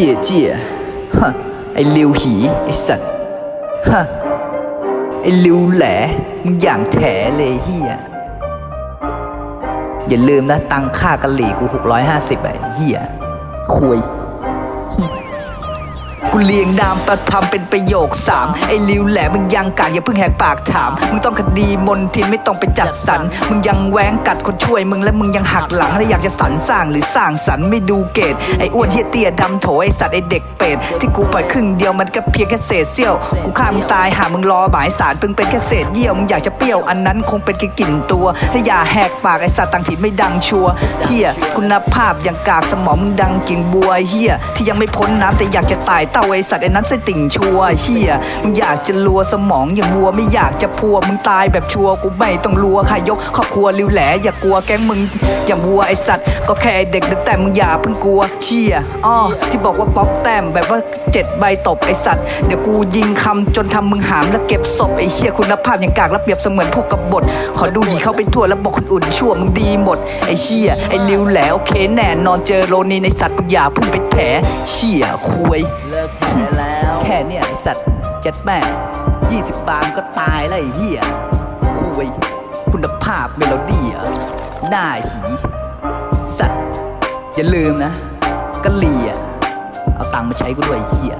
จียเจียฮะไอ้ลิวหีไอ้สัตว์ฮะไอ้ลิวแหลมึงอย่างแถเลยเฮียอย่าลืมนะ ตังค่ากะหรี่กู 650ไอ้เฮียคุยูเลียงนามประทำเป็นประโยคสามไอ้ลิวแหลมึงยังกากอย่าเพิ่งแหกปากถาม มึงต้องคดีมนทินไม่ต้องไปจัดสรร มึงยังแหวงกัดคนช่วยมึงและมึงยังหักหลังและอยากจะสรรสร้างหรือสร้างสรรไม่ดูเกตไอ้อ้วนเฮียเตี้ยดำโถไอ้สัตว์ไอ้เด็กเป็ดที่กูปล่อยครึ่งเดียวมันก็เพียงแค่เศษเสี้ยว กูฆ่ามึงตายหามึงรอหมายสารเพิ่งเป็นแค่เศษเยี่ยวมึงอยากจะเปรี้ยวอันนั้นคงเป็นแค่กลิ่นตัวถ้าอย่าแหกปากไอ้สัตว์ต่างถิ่นไม่ดังชัวเฮียคุณภาพอย่างกากสมองมึงดังกิ่งบัวเฮียที่ยังไม่พ้นน้ำแต่อยากจะตายเต้าไอสัตว์ไอ้นั้นเส้ติ่งชัวเฮียมึงอยากจะลัวสมองอย่างวัวไม่อยากจะพัวมึงตายแบบชัวกูไม่ต้องลัวใครยกครอบครัวริวแหลอย่ากลัวแก๊งมึงอย่างวัวไอสัตว์ก็แค่ไอเด็กแต่มึงอย่าเพิ่งกลัวเชียอ้อที่บอกว่าป๊อปแต้มแบบว่าเจ็ดใบตบไอสัตว์เดี๋ยวกูยิงคำจนทำมึงหามแล้วเก็บศพไอเฮียคุณภาพอย่างกากแล้วเปรียบเสมือนพวกกบฏขอดูหีเข้าไปทั่วแล้วบอกคนอื่นชั่วมึงดีหมดไอเชียไอริวแหลโอเคแน่นอนเจอโรนีในสัตว์มึงอย่าเพิ่งไปแผลเชียคุยเลิแค่แล้วแค่เนี่ยสัตว์เจ็ดแม่ยี่สิบบาทก็ตายแล้วไอ้เหี้ยคุยคุณภาพเมโลดี้อะหน้าหีสัตว์อย่าลืมนะกะหรี่ยเอาตังค์มาใช้กูด้วยไอ้เหี้ย